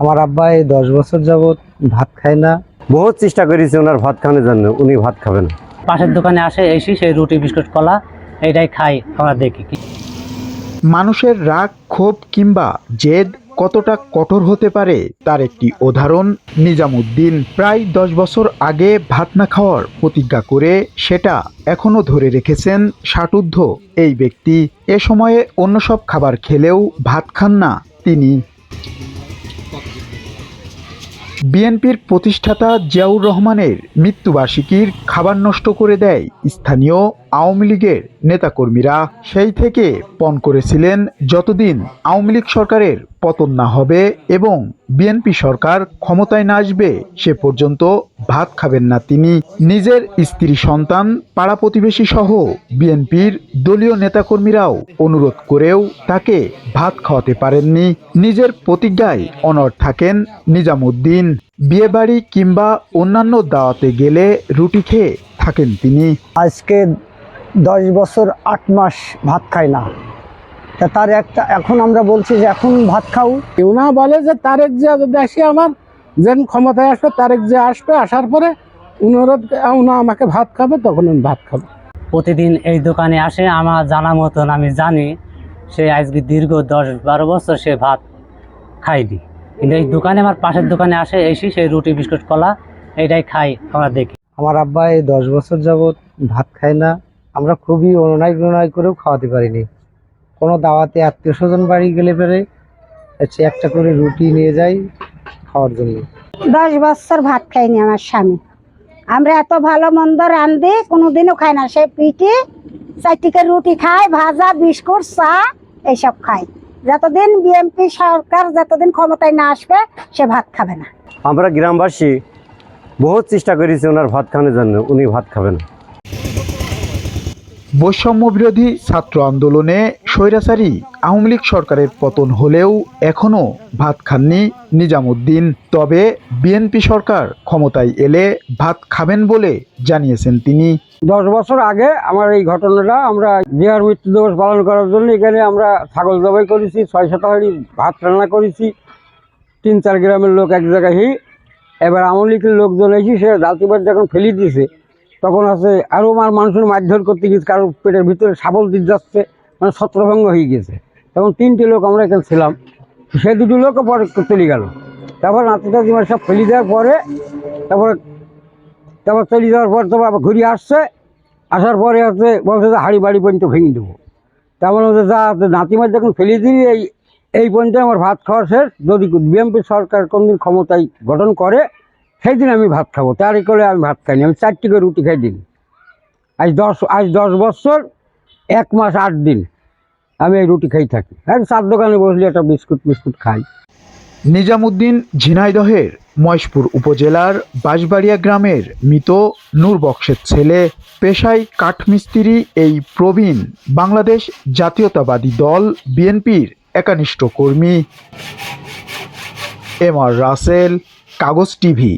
আমার আব্বা এই দশ বছর যাবৎ ভাত খায় না। বহুত চেষ্টা করেছি ওনার ভাত খাওয়ানোর জন্য উনি ভাত খাবেন না। পাশের দোকানে আসে এসে সেই রুটি বিস্কুট কলা এটাই খাই আমরা দেখি মানুষের রাগ ক্ষোভ কিংবা জেদ কতটা কঠোর হতে পারে তার একটি উদাহরণ নিজামুদ্দিন। প্রায় দশ বছর আগে ভাত না খাওয়ার প্রতিজ্ঞা করে সেটা এখনও ধরে রেখেছেন ষাটুদ্ধ এই ব্যক্তি এ সময়ে অন্য সব খাবার খেলেও ভাত খান না তিনি বিএনপির প্রতিষ্ঠাতা জিয়াউর রহমানের মৃত্যুবার্ষিকীর খাবার নষ্ট করে দেয় স্থানীয় আওয়ামী লীগের নেতাকর্মীরা। সেই থেকে পণ করেছিলেন যতদিন আওয়ামী লীগ সরকারের পতন না হবে এবং বিএনপি সরকার ক্ষমতায় না আসবে সে পর্যন্ত ভাত খাবেন না তিনি। নিজের স্ত্রী সন্তান পাড়া প্রতিবেশী সহ বিএনপির দলীয় নেতাকর্মীরাও অনুরোধ করেও তাকে ভাত খাওয়াতে পারেননি। নিজের প্রতিজ্ঞায় অনড় থাকেন নিজামুদ্দিন। বিয়েবাড়ি কিংবা অন্যান্য দাওয়াতে গেলে রুটি খেয়ে থাকেন তিনি। আজকে দশ বছর আট মাস ভাত খায় না। তা তার একটা এখন আমরা বলছি যে এখন ভাত খাও। কেউ না বলে যে তারেক যদি আসে আমার। যেন ক্ষমতায় আসবে তারেক যে আসবে আসার পরে অনুরোধ উনা আমাকে ভাত খাবে তখন আমি ভাত খাব। প্রতিদিন এই দোকানে আসে আমার জানা মতন আমি জানি সে আজকে দীর্ঘ দশ বারো বছর সে ভাত খাইনি কিন্তু এই দোকানে আমার পাশের দোকানে আসে এসে সেই রুটি বিস্কুট কলা এটাই খাই আমরা দেখি। আমার আব্বা এই দশ বছর যাবৎ ভাত খায় না। আমরা খুবই অনুনয় বিনয় করেও খাওয়াতে পারিনি। কোনো দাওয়াতে আত্মীয় স্বজন বাড়ি গেলে পরে হচ্ছে একটা করে রুটি নিয়ে যাই খাওয়ার জন্য। দশ বছর ভাত খাইনি আমার স্বামী। আমরা এত ভালো মন্দ রান্ধি কোনোদিনও খাই না। সে পিঠে চারটিকে রুটি খাই ভাজা বিস্কুট চা এইসব খাই যতদিন বিএমপি সরকার যতদিন ক্ষমতায় না আসবে সে ভাত খাবে না। আমরা গ্রামবাসী বহুত চেষ্টা করেছি ওনার ভাত খাওয়ানোর জন্য। উনি ভাত খাবেন না। বৈষম্য বিরোধী ছাত্র আন্দোলনে স্বৈরাচারী আওয়ামী লীগ সরকারের পতন হলেও এখনও ভাত খাননি নিজামুদ্দিন। তবে বিএনপি সরকার ক্ষমতায় এলে ভাত খাবেন বলে জানিয়েছেন তিনি। দশ বছর আগে আমার এই ঘটনাটা আমরা জিয়ার মৃত্যু দিবস পালন করার জন্য এখানে আমরা ছাগল জবাই করেছি, ছয় শতাহারি ভাত রান্না করেছি। তিন, চার গ্রামের লোক এক জায়গায় এবার আওয়ামী লীগের লোকজন এসে সে জালতিবার যখন ফেলি দিয়েছে তখন আছে আরও আমার মানুষের মারধর করতে গেছে কারও পেটের ভিতরে সাবল দিয়ে যাচ্ছে মানে ছত্রভঙ্গ হয়ে গেছে তখন তিনটে লোক আমরা এখানে ছিলাম, সে দুটো লোকও পরে চলে গেল। তারপর নাতিটা দিমার সব ফেলি দেওয়ার পরে, তারপর তারপর চলে যাওয়ার পর তারপর আবার ঘুরে আসছে, আসার পরে হচ্ছে বলছে যে হাড়ি বাড়ি পর্যন্ত ভেঙে দেবো। তেমন হচ্ছে যা নাতিমার যখন ফেলে দিবি, এই এই পর্যন্ত আমার ভাত খাওয়া শেষ। যদি বিএমপি সরকার কোনদিন ক্ষমতায় গঠন করে সেই দিন আমি ভাত খাব তারই করে আমি ভাত খাইনি, আমি চারটি করে রুটি খাই দিন। আজ দশ আজ দশ বছর, এক মাস আট দিন আমি এই রুটি খাই থাকি। আর চার দোকানে বসলে একটা বিস্কুট বিস্কুট খাই। নিজামুদ্দিন ঝিনাইদহের মহেশপুর উপজেলার বাঁশবাড়িয়া গ্রামের মৃত নূর বক্সের ছেলে, পেশায় কাঠমিস্ত্রি এই প্রবীণ বাংলাদেশ জাতীয়তাবাদী দল বিএনপির একানিষ্ঠ কর্মী। এম আর রাসেল, কাগজ টিভি।